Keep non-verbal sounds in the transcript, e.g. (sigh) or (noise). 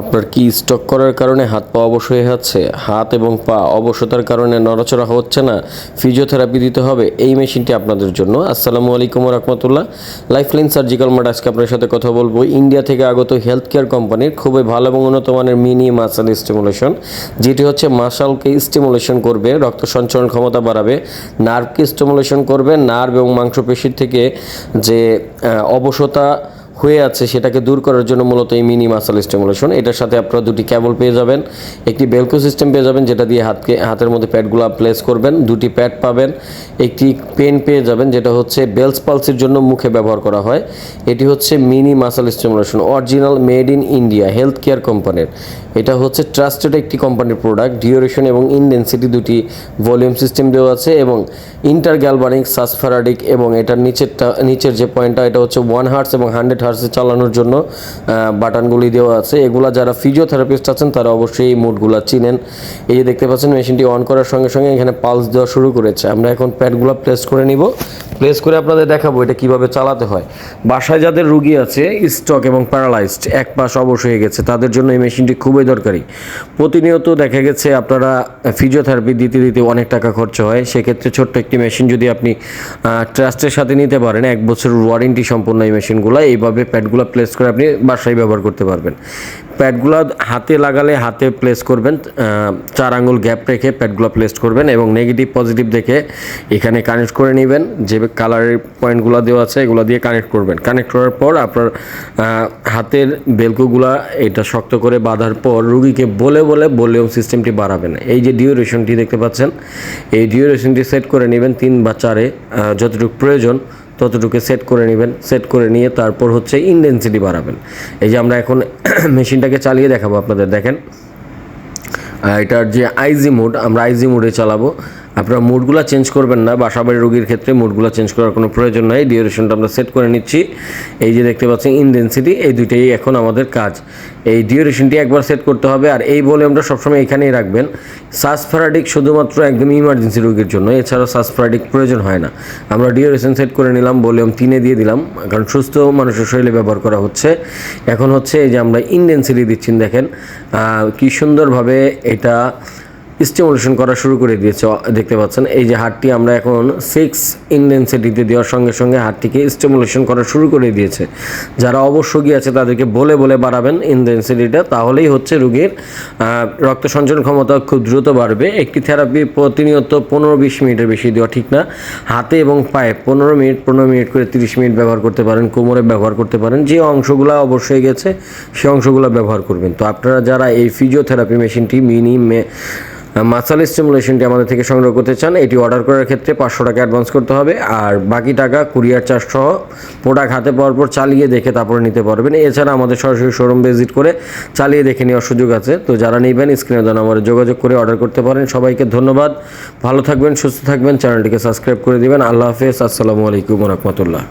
আপনার কি স্টক করার কারণে হাত পা অবশ হয়ে যাচ্ছে? হাত এবং পা অবশতার কারণে নড়াচড়া হচ্ছে না? ফিজিওথেরাপি দিতে হবে, এই মেশিনটি আপনাদের জন্য। আসসালামু আলাইকুম রহমতুল্লাহ লাইফলাইন সার্জিক্যাল মার্ট আজকে আপনার সাথে কথা বলব। ইন্ডিয়া থেকে আগত হেলথ কেয়ার কোম্পানির খুবই ভালো এবং উন্নত মানের মিনি মাসাল স্টিমুলেশন, যেটি হচ্ছে মাসালকে স্টিমুলেশন করবে, রক্ত সঞ্চালন ক্ষমতা বাড়াবে, নার্ভকে স্টিমুলেশন করবে, নার্ভ এবং মাংসপেশির থেকে যে অবশতা হয়ে আছে সেটাকে দূর করার জন্য মূলত এই মিনি মাসাল স্টিমুলেশন। এটার সাথে আপনারা দুটি ক্যাবল পেয়ে যাবেন। একটি বেলকো সিস্টেম পেয়ে যাবেন, যেটা দিয়ে হাতকে হাতের মধ্যে প্যাডগুলো প্লেস করবেন। দুটি প্যাড পাবেন। একটি পেন পেয়ে যাবেন, যেটা হচ্ছে বেলস পালসের জন্য মুখে ব্যবহার করা হয়। এটি হচ্ছে mini muscle stimulation, original made in India health care কোম্পানির। এটা হচ্ছে ট্রাস্টেড একটি কোম্পানির প্রোডাক্ট। ডিওরেশন এবং ইনডেন্সিটি দুটি ভলিউম সিস্টেম দেওয়া আছে এবং ইন্টার গ্যালবানিক সাসফারাডিক এবং এটার নিচেরটা নিচের যে পয়েন্টটা, এটা হচ্ছে ওয়ান হার্টস এবং হান্ড্রেড হার্টসে চালানোর জন্য বাটনগুলি দেওয়া আছে। এগুলা যারা ফিজিওথেরাপিস্ট আছেন, তারা অবশ্যই এই মোডগুলো চিনেন। এই যে দেখতে পাচ্ছেন, মেশিনটি অন করার সঙ্গে সঙ্গে এখানে পালস দেওয়া শুরু করেছে। আমরা এখন প্যাডগুলো প্লেস করে নিব। প্লেস করে আপনাদের দেখাবো এটা কীভাবে চালাতে হয়। বাসায় যাদের রুগী আছে স্টক এবং প্যারালাইজড এক পাশ অবশ হয়ে গেছে, তাদের জন্য এই মেশিনটি খুবই দরকারি। প্রতিনিয়ত দেখা গেছে আপনারা ফিজিওথেরাপি দিতে দিতে অনেক টাকা খরচ হয়, সেক্ষেত্রে ছোট্ট একটি মেশিন যদি আপনি ট্রাস্টের সাথে নিতে পারেন, এক বছর ওয়ারেন্টি সম্পূর্ণ এই মেশিনগুলো এইভাবে প্যাডগুলো প্লেস করে আপনি বাসায় ব্যবহার করতে পারবেন। প্যাডগুলো হাতে লাগালে হাতে প্লেস করবেন চার আঙ্গুল গ্যাপ রেখে প্যাডগুলো প্লেস করবেন এবং নেগেটিভ পজিটিভ দেখে এখানে কানেক্ট করে নেবেন। যে কালারের পয়েন্টগুলো দেওয়া আছে, এগুলো দিয়ে কানেক্ট করবেন। কানেক্ট করার পর আপনার হাতের বেলকোগুলা এটা শক্ত করে বাঁধার পর রুগীকে বলে বলে ভলিউম সিস্টেমটি বাড়াবেন। এই যে ডিউরেশনটি দেখতে পাচ্ছেন, এই ডিউরেশনটি সেট করে নেবেন তিন বা চারে যতটুকু প্রয়োজন। ততটুকু সেট করে নেবেন সেট করে নিয়ে তারপর হচ্ছে ইনডেন্সিটি বাড়াবেন। এই যে আমরা এখন (coughs) মেশিনটাকে চালিয়ে দেখাবো আপনাদের, দেখেন। এটার যে আইজি মোড আমরা আইজি মোডে চালাবো। আপনারা মুডগুলো চেঞ্জ করবেন না বাসা বাড়ির রোগীর ক্ষেত্রে মোডগুলো চেঞ্জ করার কোনো প্রয়োজন নাই। ডিউরেশনটা আমরা সেট করে নিচ্ছি। এই যে দেখতে পাচ্ছেন, ইনডেন্সিটি, এই দুইটাই এখন আমাদের কাজ। এই ডিউরেশনটি একবার সেট করতে হবে, আর এই আমরা সবসময় এখানেই রাখবেন। সাসফারাডিক শুধুমাত্র একদম ইমার্জেন্সি রোগীর জন্য এছাড়া সাসফারাডিক প্রয়োজন হয় না। আমরা ডিউরেশন সেট করে নিলাম, ভলিউম তিনে দিয়ে দিলাম, কারণ সুস্থ মানুষের শরীরে ব্যবহার করা হচ্ছে। এখন হচ্ছে এই যে আমরা ইনডেন্সিটি দিচ্ছি দেখেন কি সুন্দরভাবে এটা স্টিমুলেশন করা শুরু করে দিয়েছে, দেখতে পাচ্ছেন। এই যে হাড়টি আমরা এখন সিক্স ইনডেন্সিটিতে দেওয়ার সঙ্গে সঙ্গে হাড়টিকে স্টিমুলেশন করা শুরু করে দিয়েছে। যারা অবশ্যই আছে তাদেরকে বলে বলে বাড়াবেন ইনডেন্সিটিটা তাহলেই হচ্ছে রোগীর রক্ত সঞ্চালন ক্ষমতা খুব দ্রুত বাড়বে। একটি থেরাপি প্রতিনিয়ত পনেরো বিশ মিনিটের বেশি দেওয়া ঠিক না। হাতে এবং পায়ে পনেরো মিনিট পনেরো মিনিট করে তিরিশ মিনিট ব্যবহার করতে পারেন, কোমরে ব্যবহার করতে পারেন। যে অংশগুলো অবশ্যই গেছে, সে অংশগুলো ব্যবহার করবেন। তো আপনারা যারা এই ফিজিওথেরাপি মেশিনটি মিনি মে মাসাল স্টিমুলেশনটি আমাদের থেকে সংগ্রহ করতে চান। এটি অর্ডার করার ক্ষেত্রে পাঁচশো টাকা অ্যাডভান্স করতে হবে। আর বাকি টাকা কুরিয়ার চার্জ সহ প্রোডাক্ট হাতে পাওয়ার পর চালিয়ে দেখে তারপরে নিতে পারবেন। এছাড়া আমাদের সরাসরি শোরুম ভিজিট করে চালিয়ে দেখে নেওয়ার সুযোগ আছে। তো যারা নেবেন স্ক্রিনে দেওয়া নম্বরে যোগাযোগ করে অর্ডার করতে পারেন। সবাইকে ধন্যবাদ। ভালো থাকবেন, সুস্থ থাকবেন। চ্যানেলটিকে সাবস্ক্রাইব করে দিবেন। আল্লাহ হাফেজ। আসসালামু আলাইকুম রহমতুল্লাহ।